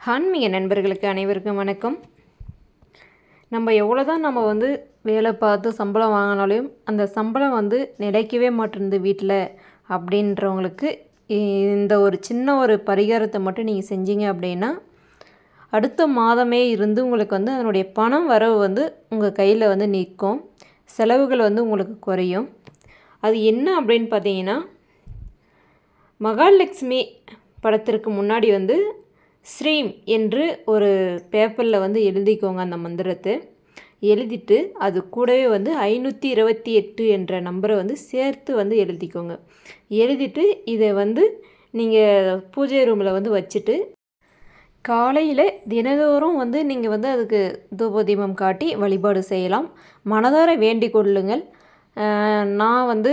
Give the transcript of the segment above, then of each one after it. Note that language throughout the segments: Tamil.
ஆன்மீக நண்பர்களுக்கு அனைவருக்கும் வணக்கம். நம்ம எவ்வளோ தான் நம்ம வந்து வேலை பார்த்து சம்பளம் வாங்கினாலையும் அந்த சம்பளம் வந்து நிலைக்கவே மாட்டேருந்து வீட்டில் அப்படின்றவங்களுக்கு இந்த ஒரு சின்ன ஒரு பரிகாரத்தை மட்டும் நீங்கள் செஞ்சீங்க அப்படின்னா அடுத்த மாதமே இருந்து உங்களுக்கு வந்து அதனுடைய பணம் வரவு வந்து உங்கள் கையில் வந்து நிற்கும். செலவுகள் வந்து உங்களுக்கு குறையும். அது என்ன அப்படின்னு பார்த்தீங்கன்னா மகாலட்சுமி படத்திற்கு முன்னாடி வந்து ஸ்ரீம் என்று ஒரு பேப்பரில் வந்து எழுதிக்கோங்க அந்த மந்திரத்தை. எழுதிட்டு அது கூடவே வந்து ஐநூற்றி இருபத்தி எட்டு என்ற நம்பரை வந்து சேர்த்து வந்து எழுதிக்கோங்க. எழுதிட்டு இதை வந்து நீங்கள் பூஜை ரூமில் வந்து வச்சுட்டு காலையில் தினதோறும் வந்து நீங்கள் வந்து அதுக்கு தூபதீபம் காட்டி வழிபாடு செய்யலாம். மனதார வேண்டிக் கொள்ளுங்கள். நான் வந்து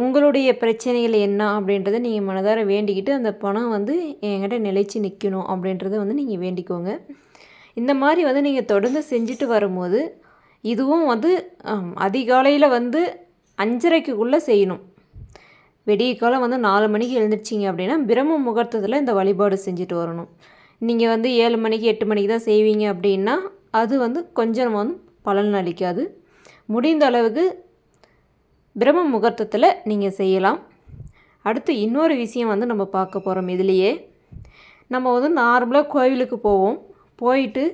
உங்களுடைய பிரச்சனைகள் என்ன அப்படின்றத நீங்கள் மனதார வேண்டிக்கிட்டு அந்த பணம் வந்து என்கிட்ட நிலைச்சி நிற்கணும் அப்படின்றத வந்து நீங்கள் வேண்டிக்கோங்க. இந்த மாதிரி வந்து நீங்கள் தொடர்ந்து செஞ்சுட்டு வரும்போது இதுவும் வந்து அதிகாலையில் வந்து அஞ்சரைக்குள்ளே செய்யணும். வெடிய காலம் வந்து நாலு மணிக்கு எழுந்திரிச்சிங்க அப்படின்னா பிரம்ம முகூர்த்தத்தில் இந்த வழிபாடு செஞ்சுட்டு வரணும். நீங்கள் வந்து ஏழு மணிக்கு எட்டு மணிக்கு தான் செய்வீங்க அப்படின்னா அது வந்து கொஞ்சம் வந்து பலன் அளிக்காது. முடிந்த அளவுக்கு பிரம்ம முகூர்த்தத்தில் நீங்கள் செய்யலாம். அடுத்து இன்னொரு விஷயம் வந்து நம்ம பார்க்க போகிறோம் இதுலேயே. நம்ம வந்து நார்மலாக கோவிலுக்கு போவோம். போயிட்டு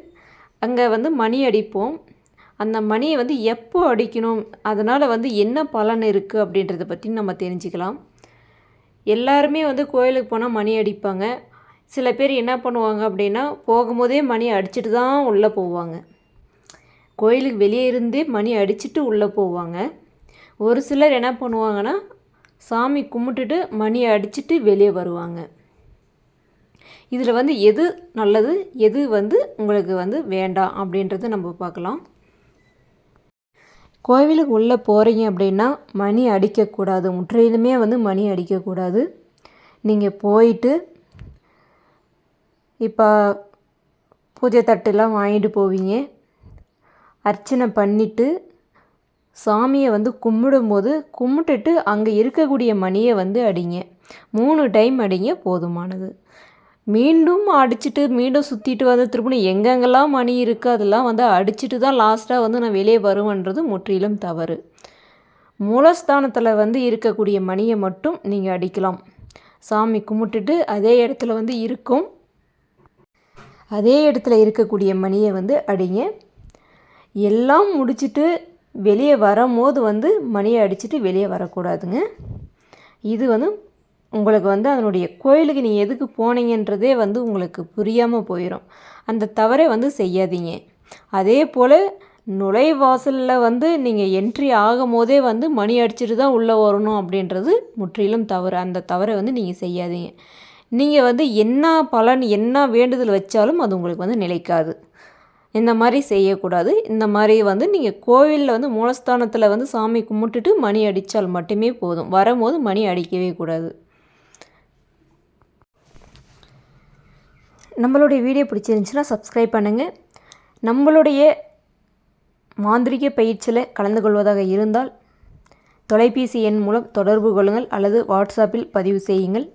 அங்கே வந்து மணி அடிப்போம். அந்த மணியை வந்து எப்போ அடிக்கணும்? அதனால் வந்து என்ன பலன் இருக்குது அப்படின்றத பற்றி நம்ம தெரிஞ்சுக்கலாம். எல்லாருமே வந்து கோயிலுக்கு போனால் மணி அடிப்பாங்க. சில பேர் என்ன பண்ணுவாங்க அப்படின்னா போகும்போதே மணி அடிச்சுட்டு தான் உள்ளே போவாங்க. கோயிலுக்கு வெளியே இருந்தே மணி அடிச்சுட்டு உள்ளே போவாங்க. ஒரு சிலர் என்ன பண்ணுவாங்கன்னா சாமி கும்பிட்டுட்டு மணி அடிச்சுட்டு வெளியே வருவாங்க. இதில் வந்து எது நல்லது எது வந்து உங்களுக்கு வந்து வேண்டாம் அப்படின்றத நம்ம பார்க்கலாம். கோவிலுக்கு உள்ளே போகிறீங்க அப்படின்னா மணி அடிக்கக்கூடாது. முற்றிலுமே வந்து மணி அடிக்கக்கூடாது. நீங்கள் போயிட்டு இப்போ பூஜை தட்டெல்லாம் வாங்கிட்டு போவீங்க. அர்ச்சனை பண்ணிவிட்டு சாமியை வந்து கும்பிடும்போது கும்பிட்டுட்டு அங்கே இருக்கக்கூடிய மணியை வந்து அடிங்க. மூணு டைம் அடிங்க போதுமானது. மீண்டும் அடிச்சுட்டு மீண்டும் சுற்றிட்டு வந்து திரும்ப எங்கெங்கெல்லாம் மணி இருக்குது அதெல்லாம் வந்து அடிச்சுட்டு தான் லாஸ்ட்டாக வந்து நான் வெளியே வருவேன்றது முற்றிலும் தவறு. மூலஸ்தானத்தில் வந்து இருக்கக்கூடிய மணியை மட்டும் நீங்கள் அடிக்கலாம். சாமி கும்பிட்டுட்டு அதே இடத்துல வந்து இருக்கும். அதே இடத்துல இருக்கக்கூடிய மணியை வந்து அடிங்க. எல்லாம் முடிச்சுட்டு வெளியே வரும்போது வந்து மணியை அடிச்சுட்டு வெளியே வரக்கூடாதுங்க. இது வந்து உங்களுக்கு வந்து அதனுடைய கோயிலுக்கு நீங்கள் எதுக்கு போனீங்கன்றதே வந்து உங்களுக்கு புரியாமல் போயிடும் அந்த தவறை வந்து செய்யாதீங்க. அதே போல் நுழைவாசலில் வந்து நீங்கள் என்ட்ரி ஆகும் போதே வந்து மணி அடிச்சுட்டு தான் உள்ளே வரணும் அப்படின்றது முற்றிலும் தவறு. அந்த தவறை வந்து நீங்கள் செய்யாதீங்க. நீங்கள் வந்து என்ன பலன் என்ன வேண்டுதல் வச்சாலும் அது உங்களுக்கு வந்து நிலைக்காது. இந்த மாதிரி செய்யக்கூடாது. இந்த மாதிரி வந்து நீங்கள் கோவிலில் வந்து மூலஸ்தானத்தில் வந்து சாமி கும்பிட்டுட்டு மணி அடித்தால் மட்டுமே போதும். வரும்போது மணி அடிக்கவே கூடாது. நம்மளுடைய வீடியோ பிடிச்சிருந்துச்சுன்னா சப்ஸ்கிரைப் பண்ணுங்கள் நம்மளுடைய மாந்திரிக பயிற்சியில் கலந்து கொள்வதாக இருந்தால் தொலைபேசி எண் மூலம் தொடர்பு கொள்ளுங்கள் அல்லது வாட்ஸ்அப்பில் பதிவு செய்யுங்கள்.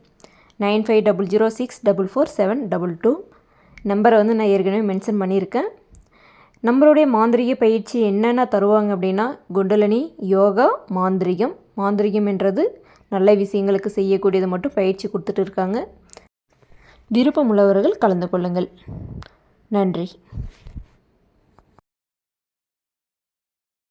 Nine five double zero six double four seven double two நம்பரை வந்து நான் ஏற்கனவே மென்ஷன் பண்ணியிருக்கேன். நம்மளுடைய மாந்திரிக பயிற்சி என்னென்ன தருவாங்க அப்படின்னா குண்டலினி யோகா மாந்திரிகம். மாந்திரிகம் என்றது நல்ல விஷயங்களுக்கு செய்யக்கூடியது மட்டும் பயிற்சி கொடுத்துட்டு இருக்காங்க. விருப்பமுள்ளவர்கள் கலந்து கொள்ளுங்கள். நன்றி.